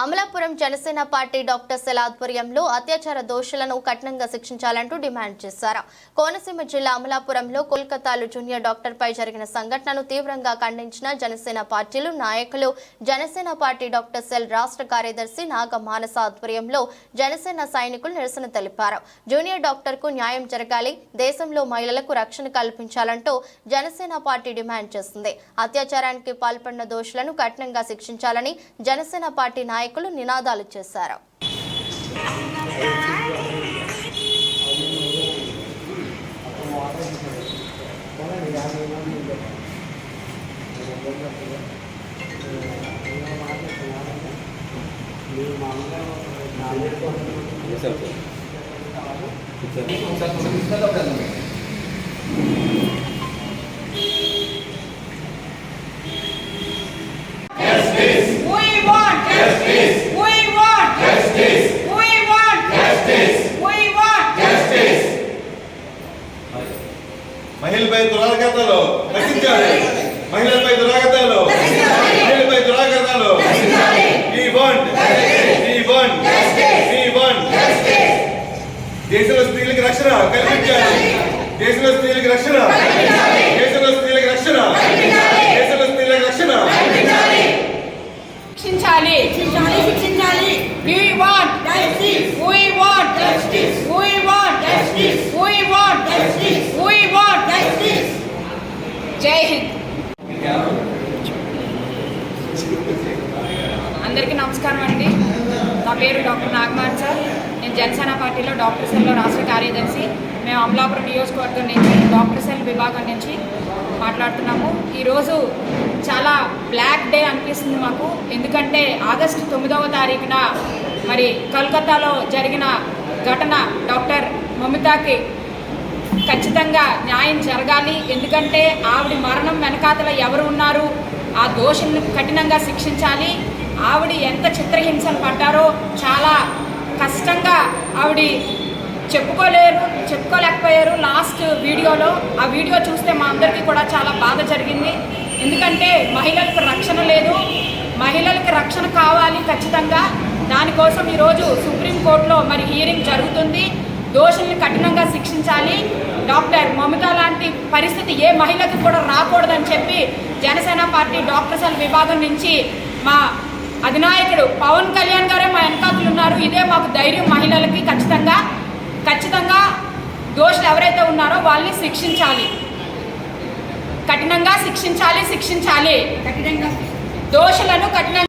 Amalapuram Janasena party doctor సెల ఆధ్వర్యంలో అత్యాచార దోషులను కఠినంగా శిక్షించాలంటూ డిమాండ్ చేశారు. కోనసీమ జిల్లా అమలాపురంలో కోల్కతాలో జూనియర్ డాక్టర్ పై జరిగిన సంఘటనను తీవ్రంగా ఖండించిన జనసేన పార్టీలు నాయకులు జనసేన పార్టీ డాక్టర్ సెల్ రాష్ట్ర కార్యదర్శి నాగ మానస ఆధ్వర్యంలో జనసేన సైనికులు నిరసన తెలిపారు. జూనియర్ డాక్టర్కు న్యాయం జరగాలి దేశంలో మహిళలకు రక్షణ కల్పించాలంటూ జనసేన పార్టీ డిమాండ్ చేస్తుంది. అత్యాచారానికి పాల్పడిన దోషులను కఠినంగా శిక్షించాలని జనసేన పార్టీ నాయకులు నినాదాలు చేశారు. We want justice. We want justice. We want justice. We want justice. మహిళలపై దురాగతాలు రక్షించాలి మహిళలపై దురాగతాలు మహిళలపై దురాగతాలు దేశంలో స్త్రీలకు రక్షణ కల్పించాలి. దేశంలో స్త్రీలకు రక్షణ దేశంలో స్త్రీలకు రక్షణ దేశంలో స్త్రీలకు రక్షణ శిక్షించాలి. శిక్షించాలి. శిక్షించాలి. we want justice we want justice we want justice we want justice we want justice జై హింద్ అందరికీ నమస్కారం అండి. నా పేరు డాక్టర్ నాగమాన్ సార్. నేను జనసేన పార్టీలో డాక్టర్ సెల్లో రాష్ట్ర కార్యదర్శి. మేము అమలాపురం నియోజకవర్గం నుంచి డాక్టర్ సెల్ విభాగం నుంచి మాట్లాడుతున్నాము. ఈరోజు చాలా బ్లాక్ డే అనిపిస్తుంది మాకు. ఎందుకంటే ఆగస్టు తొమ్మిదవ తారీఖున మరి కలకత్తాలో జరిగిన ఘటన డాక్టర్ మమితాకి ఖచ్చితంగా న్యాయం జరగాలి. ఎందుకంటే ఆవిడ మరణం వెనకాతల ఎవరు ఉన్నారు? ఆ దోషులను కఠినంగా శిక్షించాలి. ఆవిడ ఎంత చిత్రహింసలు పడ్డారో చాలా కష్టంగా ఆవిడ చెప్పుకోలేరు చెప్పుకోలేకపోయారు లాస్ట్ వీడియోలో. ఆ వీడియో చూస్తే మా అందరికీ కూడా చాలా బాధ జరిగింది. ఎందుకంటే మహిళలకు రక్షణ లేదు. మహిళలకు రక్షణ కావాలి ఖచ్చితంగా. దానికోసం ఈరోజు సుప్రీంకోర్టులో మరి హియరింగ్ జరుగుతుంది. దోషుల్ని కఠినంగా శిక్షించాలి. డాక్టర్ మమత లాంటి పరిస్థితి ఏ మహిళకు కూడా రాకూడదని చెప్పి జనసేన పార్టీ డాక్టర్స్ విభాగం నుంచి మా అధినాయకుడు పవన్ కళ్యాణ్ గారే మా వెనకాతలు ఉన్నారు. ఇదే మాకు ధైర్యం మహిళలకి. ఖచ్చితంగా ఖచ్చితంగా దోషులు ఎవరైతే ఉన్నారో వాళ్ళని శిక్షించాలి. కఠినంగా శిక్షించాలి శిక్షించాలి. కఠినంగా దోషులను కఠినంగా